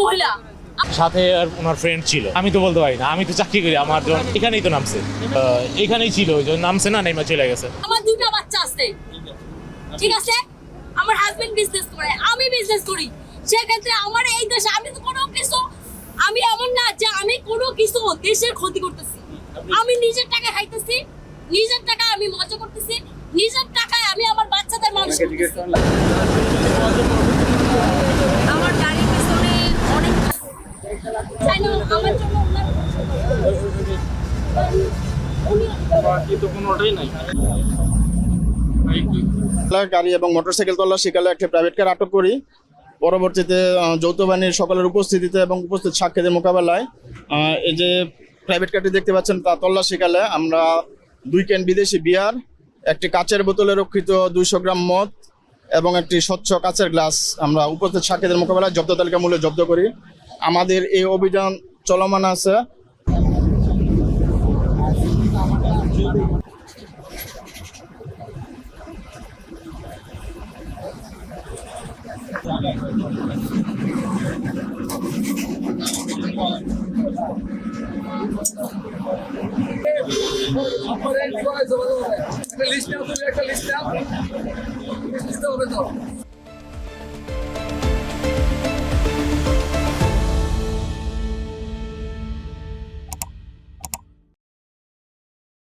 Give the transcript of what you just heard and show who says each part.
Speaker 1: মহিলা।
Speaker 2: সাথে আর ওনার ফ্রেন্ড ছিল। আমি তো বলতে পারি না। আমি তো চাকরি করি আমার যখন এখানেই তো নামছে। এখানেই ছিল ওই জন্য নামছে না নেমে চলে গেছে।
Speaker 1: আমার দুটো বাচ্চা আছে। ঠিক আছে? আমার হাজবেন্ড বিজনেস করে আমি বিজনেস করি। সেক্ষেত্রে আমার এই দেশে আমি তো কোনো কিছু আমি এমন না যে আমি কোনো কিছু দেশের ক্ষতি করতেছি। আমি নিজের টাকা খাইতেছি নিজের টাকা আমি মজা করতেছি নিজের টাকায় আমি আমার বাচ্চাদের মানুষ করতেছি। আমার গাড়ির পিছনে অনেক তাই না আমার জন্য ওনার
Speaker 3: গাড়ি এবং মোটরসাইকেল তল্লাশিকালে একটি প্রাইভেট কার আটক করি। পরবর্তীতে আহ, যৌথ বাহিনীর সকলের উপস্থিতিতে এবং উপস্থিত সাক্ষীদের মোকাবেলায় এই যে প্রাইভেট কারটি দেখতে পাচ্ছেন তা তল্লাশিকালে আমরা দুই ক্যান বিদেশি বিয়ার একটি কাচের বোতলে রক্ষিত দুইশো গ্রাম মদ এবং একটি স্বচ্ছ কাচের গ্লাস আমরা উপস্থিত সাক্ষীদের মোকাবেলায় জব্দ তালিকা মূল্যে জব্দ করি। আমাদের এই অভিযান চলমান আছে।
Speaker 4: একটা লিস্ট নাও তুমি একটা লিস্ট নাও লিস্ট হবে তো।